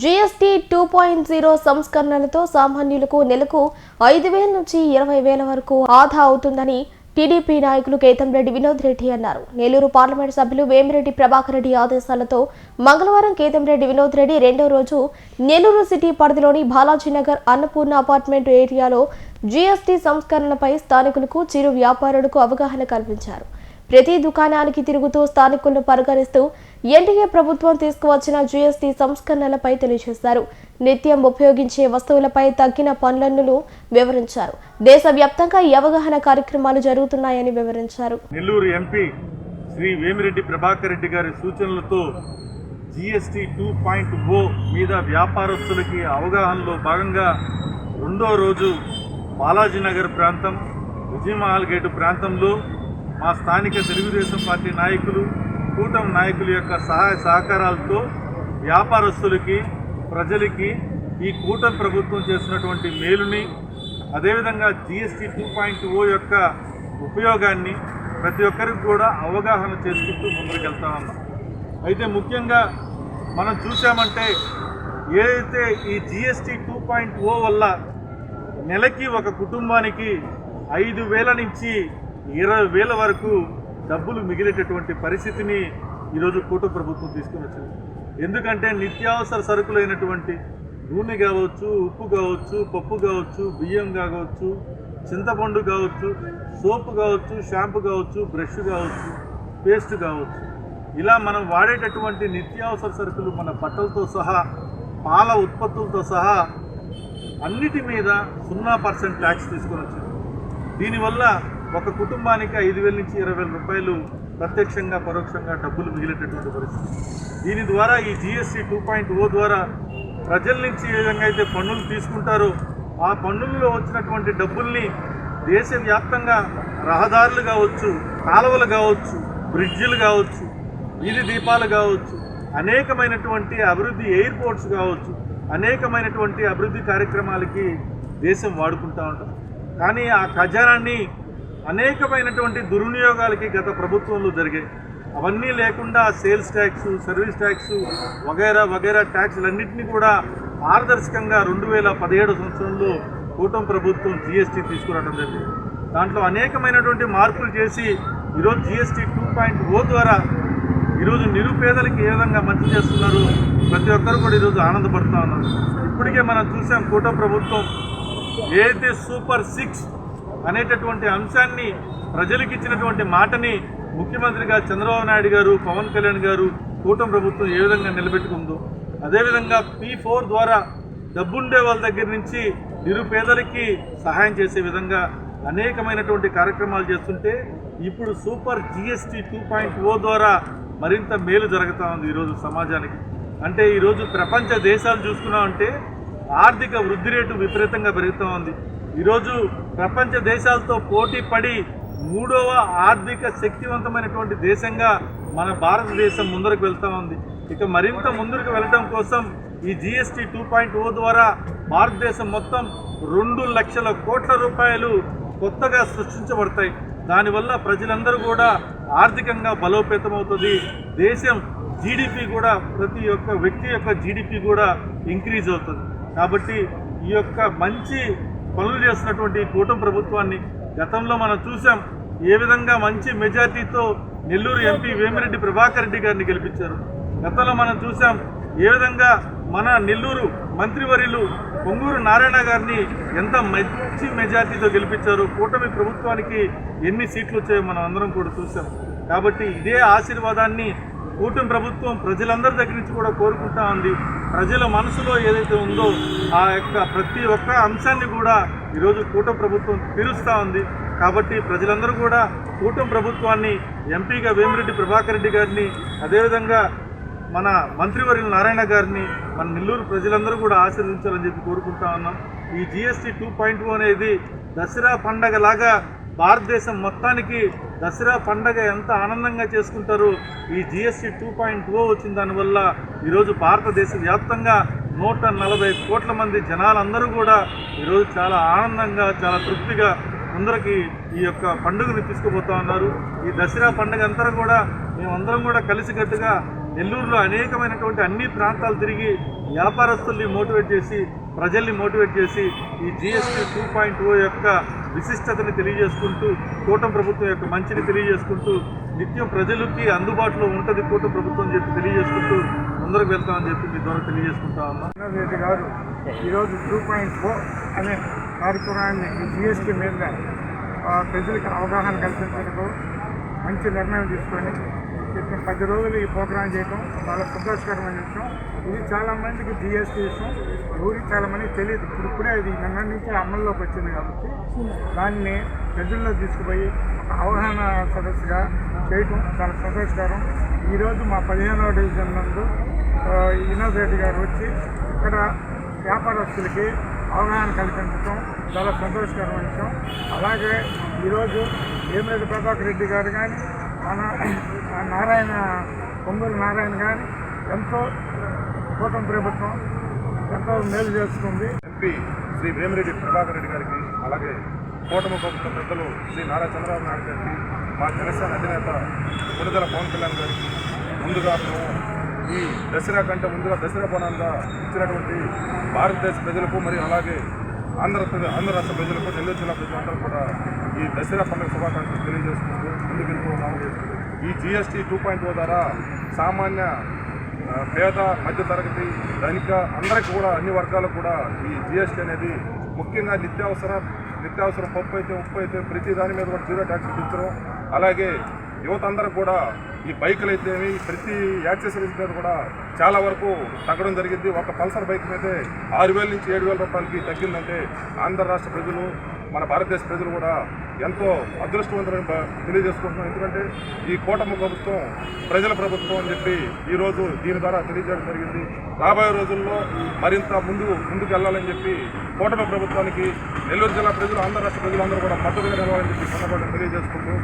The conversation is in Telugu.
జీఎస్టీ టూ పాయింట్ జీరో సంస్కరణలతో సామాన్యులకు నెలకు ఐదు వేల నుంచి ఇరవై వేల వరకు ఆదా అవుతుందని టీడీపీ నాయకులు కేతంరెడ్డి వినోద్ రెడ్డి అన్నారు. నెల్లూరు పార్లమెంట్ సభ్యులు వేమిరెడ్డి ప్రభాకర్ రెడ్డి ఆదేశాలతో మంగళవారం కేతంరెడ్డి వినోద్ రెడ్డి రెండో రోజు నెల్లూరు సిటీ పరిధిలోని బాలాజీనగర్ అన్నపూర్ణ అపార్ట్మెంట్ ఏరియాలో జీఎస్టీ సంస్కరణలపై స్థానికులకు చిరు వ్యాపారులకు అవగాహన కల్పించారు. ప్రతి దుకాణానికి తిరుగుతూ స్థానికులను పరిగణిస్తూ ఎన్డీఏ ప్రభుత్వం తీసుకువచ్చిన జీఎస్టీ సంస్కరణలపై తెలియజేశారు. నిత్యం ఉపయోగించే వస్తువులపై తగ్గిన పన్నులను వివరించారు. దేశవ్యాప్తంగా ఈ అవగాహన కార్యక్రమాలు జరుగుతున్నాయని వివరించారు. నెల్లూరు ఎంపీ శ్రీ వేమిరెడ్డి ప్రభాకర్ రెడ్డి గారి సూచనలతో జిఎస్టీ టూ పాయింట్ ఓ మీద వ్యాపారస్తులకి అవగాహనలో భాగంగా రెండో రోజు బాలాజీనగర్ ప్రాంతం విజయమహల్ గేటు ప్రాంతంలో మా స్థానిక తెలుగుదేశం పార్టీ నాయకులు కూటమి నాయకుల యొక్క సహాయ సహకారాలతో వ్యాపారస్తులకి ప్రజలకి ఈ కూటమి ప్రభుత్వం చేసినటువంటి మేలుని అదేవిధంగా జిఎస్టీ టూ పాయింట్ ఓ యొక్క ఉపయోగాన్ని ప్రతి ఒక్కరికి కూడా అవగాహన చేసుకుంటూ ముందుకు వెళ్తా ఉన్నాం. అయితే ముఖ్యంగా మనం చూసామంటే ఏదైతే ఈ జిఎస్టీ టూ పాయింట్ ఓ వల్ల నెలకి ఒక కుటుంబానికి ఐదు వేల నుంచి ఇరవై వేల వరకు డబ్బులు మిగిలేటటువంటి పరిస్థితిని ఈరోజు కూట ప్రభుత్వం తీసుకుని వచ్చింది. ఎందుకంటే నిత్యావసర సరుకులైనటువంటి నూనె కావచ్చు ఉప్పు కావచ్చు పప్పు కావచ్చు బియ్యం కావచ్చు చింతపండు కావచ్చు సోపు కావచ్చు షాంపూ కావచ్చు బ్రష్ కావచ్చు పేస్ట్ కావచ్చు. ఇలా మనం వాడేటటువంటి నిత్యావసర సరుకులు మన బట్టలతో సహా పాల ఉత్పత్తులతో సహా అన్నిటి మీద సున్నా పర్సెంట్ ట్యాక్స్ తీసుకొని వచ్చింది. దీనివల్ల ఒక కుటుంబానికి ఐదు వేల నుంచి ఇరవై వేల రూపాయలు ప్రత్యక్షంగా పరోక్షంగా డబ్బులు మిగిలేటటువంటి పరిస్థితి. దీని ద్వారా ఈ జిఎస్టీ టూ పాయింట్ ఓ ద్వారా ప్రజల నుంచి ఏ విధంగా అయితే పన్నులు తీసుకుంటారో ఆ పన్నుల్లో వచ్చినటువంటి డబ్బుల్ని దేశవ్యాప్తంగా రహదారులు కావచ్చు కాలువలు కావచ్చు బ్రిడ్జిలు కావచ్చు వీధి దీపాలు కావచ్చు అనేకమైనటువంటి అభివృద్ధి ఎయిర్పోర్ట్స్ కావచ్చు అనేకమైనటువంటి అభివృద్ధి కార్యక్రమాలకి దేశం వాడుకుంటూ ఉంటుంది. కానీ ఆ ఖజానాన్ని అనేకమైనటువంటి దుర్వినియోగాలకి గత ప్రభుత్వంలో జరిగాయి అవన్నీ లేకుండా సేల్స్ ట్యాక్స్ సర్వీస్ ట్యాక్స్ వగైరా వగైరా ట్యాక్స్లన్నింటినీ కూడా పారదర్శకంగా రెండు వేల పదిహేడు సంవత్సరంలో కూటమి ప్రభుత్వం జిఎస్టీ తీసుకురావడం జరిగింది. దాంట్లో అనేకమైనటువంటి మార్పులు చేసి ఈరోజు జిఎస్టీ టూ పాయింట్ ఓ ద్వారా ఈరోజు నిరుపేదలకి ఏ విధంగా మంచి చేస్తున్నారు ప్రతి ఒక్కరు కూడా ఈరోజు ఆనందపడుతూ ఉన్నారు. ఇప్పటికే మనం చూసాం కూటమి ప్రభుత్వం ఏదైతే సూపర్ సిక్స్ అనేటటువంటి అంశాన్ని ప్రజలకు ఇచ్చినటువంటి మాటని ముఖ్యమంత్రిగా చంద్రబాబు నాయుడు గారు పవన్ కళ్యాణ్ గారు కూటమి ప్రభుత్వం ఏ విధంగా నిలబెట్టుకుందో అదేవిధంగా పీ ఫోర్ ద్వారా డబ్బుండే వాళ్ళ దగ్గర నుంచి నిరుపేదలకి సహాయం చేసే విధంగా అనేకమైనటువంటి కార్యక్రమాలు చేస్తుంటే ఇప్పుడు super GST two point O ద్వారా మరింత మేలు జరుగుతూ ఉంది ఈరోజు సమాజానికి. అంటే ఈరోజు ప్రపంచ దేశాలు చూసుకున్నామంటే ఆర్థిక వృద్ధి రేటు విపరీతంగా పెరుగుతూ ఉంది. ఈరోజు ప్రపంచ దేశాలతో పోటీ పడి మూడవ ఆర్థిక శక్తివంతమైనటువంటి దేశంగా మన భారతదేశం ముందరకు వెళ్తూ ఉంది. ఇక మరింత ముందుకు వెళ్ళడం కోసం ఈ జిఎస్టీ టూ పాయింట్ ఓ ద్వారా భారతదేశం మొత్తం రెండు లక్షల కోట్ల రూపాయలు కొత్తగా సృష్టించబడతాయి. దానివల్ల ప్రజలందరూ కూడా ఆర్థికంగా బలోపేతమవుతుంది. దేశం జీడిపి కూడా ప్రతి ఒక్క వ్యక్తి యొక్క జీడిపి కూడా ఇంక్రీజ్ అవుతుంది. కాబట్టి ఈ యొక్క మంచి పనులు చేస్తున్నటువంటి కూటమి ప్రభుత్వాన్ని గతంలో మనం చూసాం ఏ విధంగా మంచి మెజార్టీతో నెల్లూరు ఎంపీ వేమిరెడ్డి ప్రభాకర్ రెడ్డి గారిని గెలిపించారు. గతంలో మనం చూసాం ఏ విధంగా మన నెల్లూరు మంత్రివర్యులు పొంగూరు నారాయణ గారిని ఎంత మంచి మెజార్టీతో గెలిపించారు కూటమి ప్రభుత్వానికి ఎన్ని సీట్లు వచ్చాయో మనం అందరం కూడా చూసాం. కాబట్టి ఇదే ఆశీర్వాదాన్ని కూటమి ప్రభుత్వం ప్రజలందరి దగ్గర నుంచి కూడా కోరుకుంటా ఉంది. ప్రజల మనసులో ఏదైతే ఉందో ఆ యొక్క ప్రతి ఒక్క అంశాన్ని కూడా ఈరోజు కూటమి ప్రభుత్వం తీరుస్తూ ఉంది. కాబట్టి ప్రజలందరూ కూడా కూటమి ప్రభుత్వాన్ని ఎంపీగా వేమిరెడ్డి ప్రభాకర్ రెడ్డి గారిని అదేవిధంగా మన మంత్రివర్యుల నారాయణ గారిని మన నెల్లూరు ప్రజలందరూ కూడా ఆశీర్వదించాలని చెప్పి కోరుకుంటా ఉన్నాం. ఈ జిఎస్టీ టూ పాయింట్ అనేది దసరా పండగలాగా భారతదేశం మొత్తానికి దసరా పండగ ఎంత ఆనందంగా చేసుకుంటారు? ఈ జిఎస్టీ టూ పాయింట్ ఓ వచ్చిన దానివల్ల ఈరోజు భారతదేశ వ్యాప్తంగా నూట నలభై కోట్ల మంది జనాలందరూ కూడా ఈరోజు చాలా ఆనందంగా చాలా తృప్తిగా ముందరకి ఈ యొక్క పండుగను తీసుకుపోతా ఉన్నారు. ఈ దసరా పండుగ అంతా కూడా మేమందరం కూడా కలిసికట్టుగా నెల్లూరులో అనేకమైనటువంటి అన్ని ప్రాంతాలు తిరిగి వ్యాపారస్తుల్ని మోటివేట్ చేసి ప్రజల్ని మోటివేట్ చేసి ఈ జిఎస్టీ టూ పాయింట్ ఓ యొక్క విశిష్టతని తెలియజేసుకుంటూ కూటమి ప్రభుత్వం యొక్క మంచిని తెలియజేసుకుంటూ నిత్యం ప్రజలకి అందుబాటులో ఉంటుంది కూటమి ప్రభుత్వం చెప్పి తెలియజేసుకుంటూ ముందరకు వెళ్తామని చెప్పి మీ ద్వారా తెలియజేసుకుంటా ఉన్నాం. రెడ్డి గారు ఈరోజు టూ పాయింట్ ఫోర్ అనే కార్యక్రమాన్ని జిఎస్టీ మీద ఆ, ప్రజలకు అవగాహన కల్పించడంతో మంచి నిర్ణయం తీసుకొని క్రితం పది రోజులు ఈ ప్రోగ్రాం చేయడం చాలా సంతోషకరమైన విషయం. ఇది చాలా మందికి జిఎస్టీ విషయం. ఊరికి చాలామందికి తెలియదు. ఇప్పుడు ఇప్పుడే ఇది నిన్న నుంచి అమల్లోకి వచ్చింది కాబట్టి దాన్ని ప్రజల్లో తీసుకుపోయి ఒక అవగాహన సదస్సుగా చేయటం చాలా సంతోషకరం. ఈరోజు మా పదిహేనవ డివిజన్ నందు వినోద్ రెడ్డి గారు వచ్చి ఇక్కడ వ్యాపారస్తులకి అవగాహన కల్పించడం చాలా సంతోషకరమైన విషయం. అలాగే ఈరోజు ఏమిరెడ్డి ప్రభాకర్ రెడ్డి గారు కానీ నారాయణ పొంగూరు నారాయణ గారు ఎంతో కూటమి ప్రభుత్వం ఎంతో మేలు చేస్తుంది. ఎంపీ శ్రీ వేమిరెడ్డి ప్రభాకర్ రెడ్డి గారికి అలాగే కూటమి ప్రభుత్వ పెద్దలు శ్రీ నారా చంద్రబాబు నాయుడు గారికి మా జనసేన అధినేత విడుదల పవన్ కళ్యాణ్ గారికి ముందుగా మేము ఈ దసరా కంటే ముందుగా దసరా పనంగా ఇచ్చినటువంటి భారతదేశ ప్రజలకు మరియు అలాగే ఆంధ్రప్రదేశ్ ఆంధ్ర రాష్ట్ర ప్రజలకు నెల్లూరు జిల్లా ప్రజలందరూ కూడా ఈ దసరా పండుగ శుభాకాంక్షలు తెలియజేసుకుంటూ ఈ జిఎస్టీ టూ పాయింట్ ఓ ద్వారా సామాన్య పేద మధ్యతరగతి ధనిక అందరికి కూడా అన్ని వర్గాలకు కూడా ఈ జిఎస్టీ అనేది ముఖ్యంగా నిత్యావసర నిత్యావసర పప్పు అయితే ఉప్పు అయితే ప్రతి దాని మీద కూడా జీరో ట్యాక్స్ విధించడం అలాగే యువత అందరూ కూడా ఈ బైకులు అయితేమి ప్రతి యాక్సెసరీస్ మీద కూడా చాలా వరకు తగ్గడం జరిగింది. ఒక పల్సర్ బైక్ మీదే ఆరు వేల నుంచి ఏడు వేల రూపాయలకి తగ్గిందంటే ఆంధ్ర రాష్ట్ర ప్రజలు మన భారతదేశ ప్రజలు కూడా ఎంతో అదృష్టవంతులని తెలియజేసుకుంటున్నాం. ఎందుకంటే ఈ కూటమి ప్రభుత్వం ప్రజల ప్రభుత్వం అని చెప్పి ఈరోజు దీని ద్వారా తెలియజేయడం జరిగింది. రాబోయే రోజుల్లో మరింత ముందు ముందుకు వెళ్ళాలని చెప్పి కూటమి ప్రభుత్వానికి నెల్లూరు జిల్లా ప్రజలు ఆంధ్ర రాష్ట్ర ప్రజలందరూ కూడా మద్దతుగా నిలవాలని చెప్పి సందర్భంగా తెలియజేసుకుంటూ